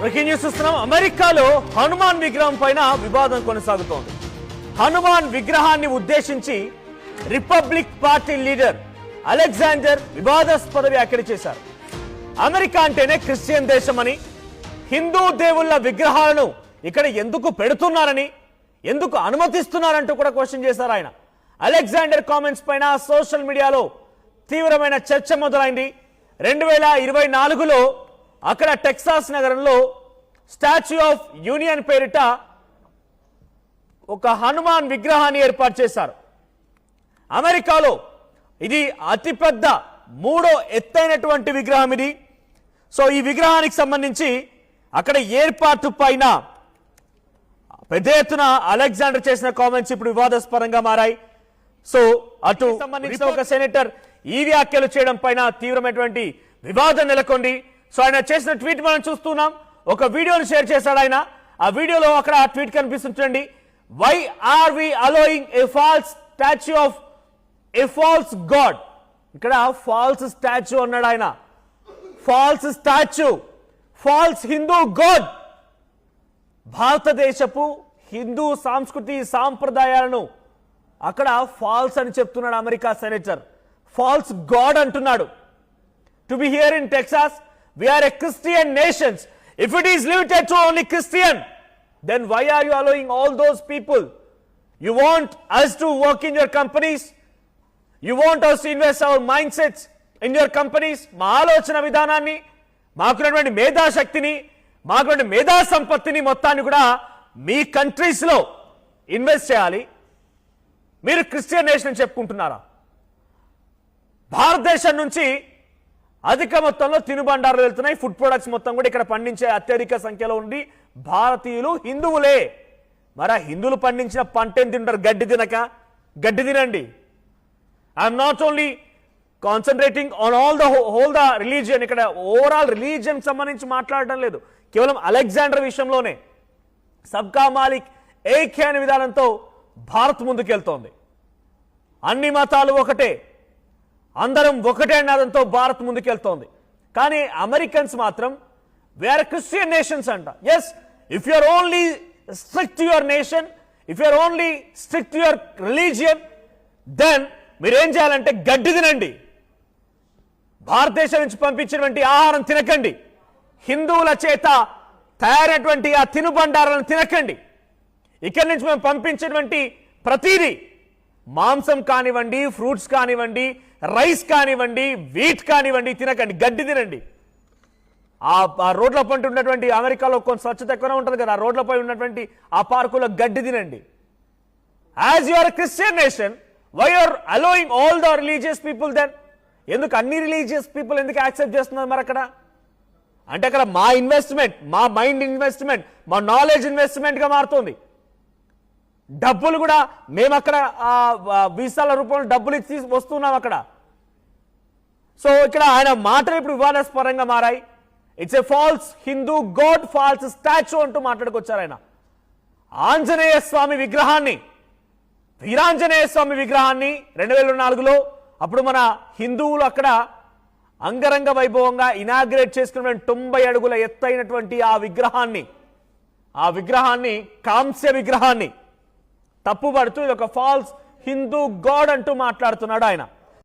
Breaking news చూస్తున్నాం. అమెరికాలో హనుమాన్ విగ్రహం పైన వివాదం కొనసాగుతోంది. హనుమాన్ విగ్రహాన్ని ఉద్దేశించి రిపబ్లిక్ పార్టీ లీడర్ అలెగ్జాండర్ వివాదాస్పద వ్యాఖ్యలు చేశారు. అమెరికా అంటేనే క్రిస్టియన్ దేశమని హిందూ దేవుళ్ళ విగ్రహాలను ఇక్కడ ఎందుకు పెడుతున్నారని ఎందుకు అనుమతిస్తున్నారంటూ కూడా క్వశ్చన్ చేశారు ఆయన. అలెగ్జాండర్ కామెంట్స్ పైన సోషల్ మీడియాలో తీవ్రమైన చర్చ మొదలైంది. రెండు వేల ఇరవై నాలుగులో అక్కడ టెక్సాస్ నగరంలో స్టాచ్యూ ఆఫ్ యూనియన్ పేరిట ఒక హనుమాన్ విగ్రహాన్ని ఏర్పాటు చేశారు. అమెరికాలో ఇది అతిపెద్ద మూడో ఎత్తైనటువంటి విగ్రహం ఇది. సో ఈ విగ్రహానికి సంబంధించి అక్కడ ఏర్పాటు పైన పెద్ద ఎత్తున అలెగ్జాండర్ చేసిన కామెంట్స్ ఇప్పుడు వివాదాస్పదంగా మారాయి. సో అటు సంబంధించిన ఒక సెనేటర్ ఈ వ్యాఖ్యలు చేయడం పైన తీవ్రమైనటువంటి వివాదం నెలకొంది. సో ఆయన చేసిన ట్వీట్ మనం చూస్తున్నాం. ఒక వీడియోని షేర్ చేశాడు ఆయన. ఆ వీడియోలో అక్కడ ఆ tweet కనిపిస్తుంటండి why are we allowing a false statue of a false god ఇక్కడ ఫాల్స్ స్టాచ్యూ అన్నాడు ఆయన. False statue false Hindu god భారతదేశపు హిందూ సాంస్కృతి సాంప్రదాయాలను అక్కడ ఫాల్స్ అని చెప్తున్నాడు అమెరికా సెనేటర్ ఫాల్స్ గాడ్ అంటున్నాడు. To be here in Texas we are a Christian nations if it is limited to only Christian then why are you allowing all those people you want us to work in your companies you want us invest our mind sets in your companies మా ఆలోచన విధానాన్ని మాకున్నటువంటి మేధాశక్తిని మాకున్నటువంటి మేధా సంపత్తిని మొత్తాన్ని కూడా మీ కంట్రీస్లో ఇన్వెస్ట్ చేయాలి. మీరు క్రిస్టియన్ నేషన్ చెప్పుకుంటున్నారా? భారతదేశం నుంచి అధిక మొత్తంలో తినుబండారాలు వెళ్తున్నాయి. ఫుడ్ ప్రొడక్ట్స్ మొత్తం కూడా ఇక్కడ పండించే అత్యధిక సంఖ్యలో ఉండి భారతీయులు హిందువులే. మరి హిందువులు పండించిన పంటేం తింటారు? గడ్డి తినక? గడ్డి తినండి. I'm not only concentrating on all the whole the religion ఇక్కడ ఓవరాల్ రిలీజియన్ సంబంధించి మాట్లాడడం లేదు. కేవలం అలెగ్జాండర్ విషయంలోనే. సబ్కా మాలిక్ ఏకే అనే విధానంతో భారత్ ముందుకెళ్తోంది. అన్ని మతాలు ఒకటే. అందరం ఒకటే నాదంతో భారత్ ముందుకెళ్తోంది. కానీ అమెరికన్స్ మాత్రం వేర్ క్రిస్టియన్ నేషన్స్ అంట. Yes if you're only strict your nation if you're only strict your religion then మీరు ఏం చేయాలంటే గడ్డి తినండి. భారతదేశం నుంచి పంపించినటువంటి ఆహారం తినకండి. హిందువుల చేత తయారైనటువంటి ఆ తినుబండారాలను తినకండి. ఇక్కడి నుంచి మేము పంపించినటువంటి ప్రతిదీ మాంసం కానివ్వండి ఫ్రూట్స్ కానివ్వండి రైస్ కానివ్వండి వీట్ కానివ్వండి తినకండి గడ్డి తినండి. ఆ ఆ రోడ్ల పంట ఉన్నటువంటి అమెరికాలో కొంత స్వచ్ఛత ఎక్కువనే ఉంటుంది కదా ఆ రోడ్లపై ఉన్నటువంటి ఆ పార్కులో గడ్డి తినండి. As you are Christian nation why are allowing all the religious people then ఎందుకు అన్ని రిలీజియస్ పీపుల్ ఎందుకు యాక్సెప్ట్ చేస్తున్నారు మరి అక్కడ? అంటే అక్కడ మా ఇన్వెస్ట్మెంట్ మా మైండ్ ఇన్వెస్ట్మెంట్ మా నాలెడ్జ్ ఇన్వెస్ట్మెంట్గా మారుతుంది. డబ్బులు కూడా మేము అక్కడ వీసాల రూపంలో డబ్బులు ఇచ్చి వస్తున్నాం అక్కడ. సో ఇక్కడ ఆయన మాటలు ఇప్పుడు వివాదాస్పరంగా మారాయి. It's a false Hindu god false statue అంటూ మాట్లాడుకొచ్చారు ఆయన. ఆంజనేయ స్వామి విగ్రహాన్ని వీరాంజనేయ స్వామి విగ్రహాన్ని రెండు వేల నాలుగులో అప్పుడు మన హిందువులు అక్కడ అంగరంగ వైభవంగా ఇనాగ్రేట్ చేసుకున్నటువంటి తొంభై అడుగుల ఎత్తైనటువంటి ఆ విగ్రహాన్ని ఆ విగ్రహాన్ని కాంస్య విగ్రహాన్ని తప్పుపడుతూ ఇది ఒక ఫాల్స్ హిందూ గాడ్ అంటూ మాట్లాడుతున్నాడు ఆయన.